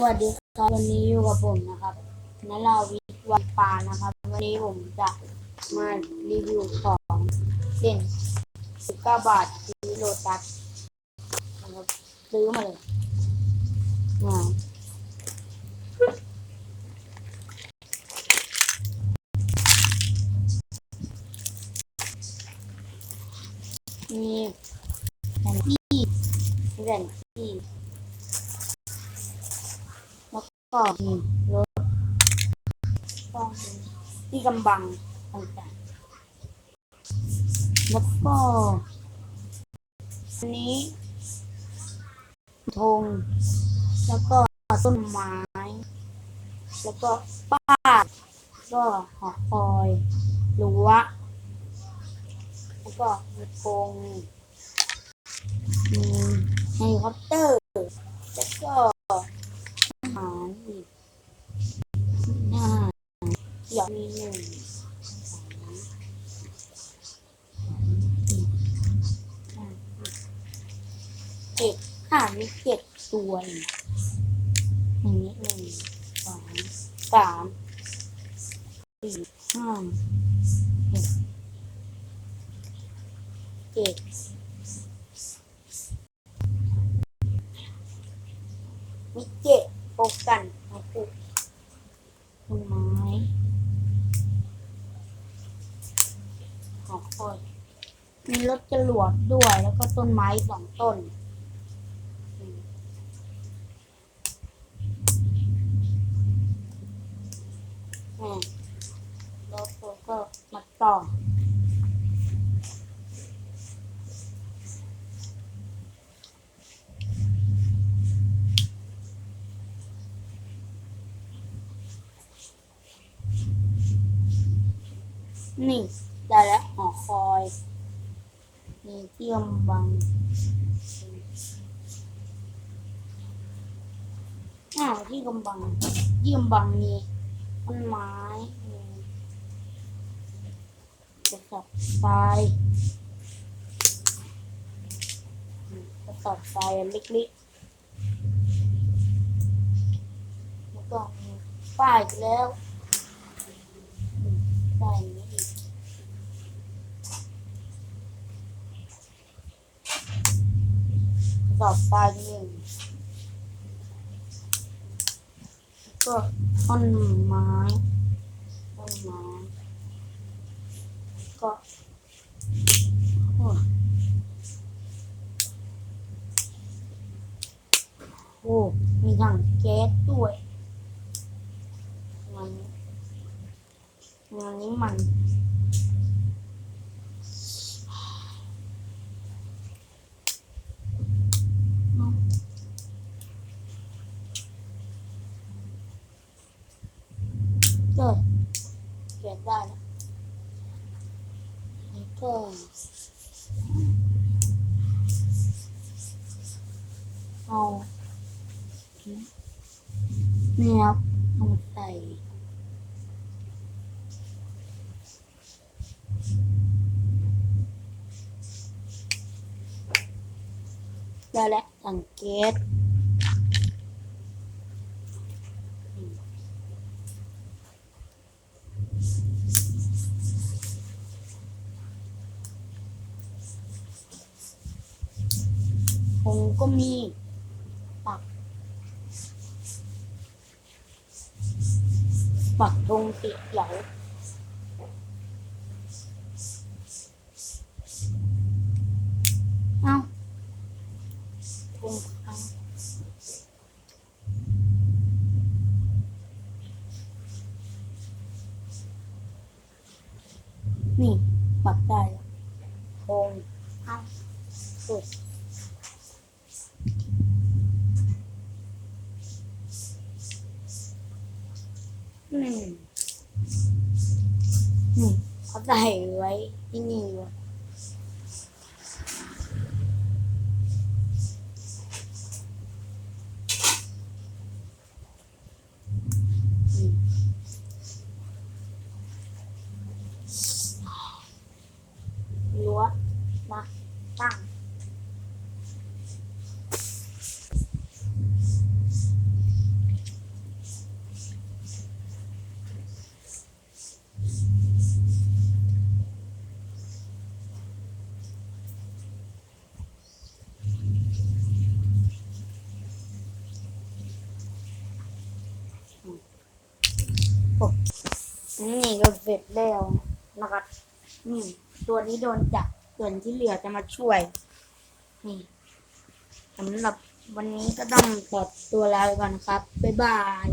วัสดีครับวันนี้อยู่กับผมนะครับนลาวิทย์วันปานะครับ วันนี้ผมจะมารีวิวของเล่น19 บาทที่โลตัสนะครับซื้อมาเลยมามีแผ่นที่แผ่นที่ แล้วก็มีรถก็มีที่กำบังต่างๆแล้วก็อันนี้ธงแล้วก็ต้นไม้ แล้วก็ป้าก็หอคอยรั้วแล้วก็มีธงมีเฮลิคอปเตอร์ แล้วก็ เขียวมีหนึ่งสองสี่ห้าเจ็ดอ่ามีเจ็ดตัวองอย่งนี้หนึ่งสองสามสี่ห้าหกเจ็ดมิเกะโปกันมาปลูกต้นไม้หอคอย มีรถจรวดด้วยแล้วก็ต้นไม้สองต้นอืมอ่าแล้วเราก็มาต่อนี่ ได้แล้วหอคอยมีเที่ยมบังอ้าวที่กำบังเยี่ยมบังมีต้นไม้มีกระสอบทรายกระสอบทรายเล็กๆแล้วก็มีป้ายแล้วใส่นี้ อีกกรอบปลาหนึ่งก็ต้นไม้ต้นไม้ก็โอ้โอ้มีถังแก๊สด้วยงั้นงานนี้มัน ก็เขียนได้นะแล้วก็เอาเนี่ยครับเอาใส่ได้แล้วสังเกต ผมก็มีปัก ปักธงสีเขียวเอ้าธงเขานี่ ปักได้แล้วธงเอาสุด นี่นี่เขาใส่ไว้ที่นี่วะนี่รั้วมาตั้ง น ผม นี่ก็เสร็จแล้วนะครับนี่ตัวนี้โดนจับส่วนที่เหลือจะมาช่วย นี่สำหรับวันนี้ก็ต้องขอตัวลาไปก่อนนะครับ บ๊ายบาย